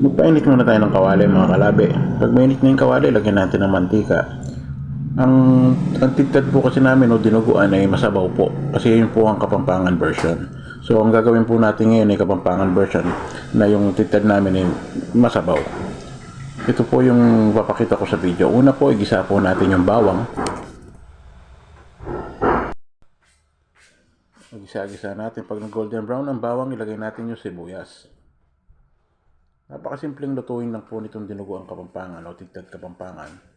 Magpainit muna tayo ng kawali mga kalabi. Pag mainit na yung kawali, lagyan natin ng mantika. Ang, ang tigtad po kasi namin o dinuguan ay masabaw po. Kasi yun po ang kapampangan version. So ang gagawin po natin ngayon ay kapampangan version na yung tigtad namin ay masabaw. Ito po yung papakita ko sa video. Una po, igisa po natin yung bawang. Igisa-gisa natin. Pag nag-golden brown ang bawang, ilagay natin yung sibuyas. Napakasimpleng lutuin lang po nitong dinuguan kapampangan o tigtad kapampangan.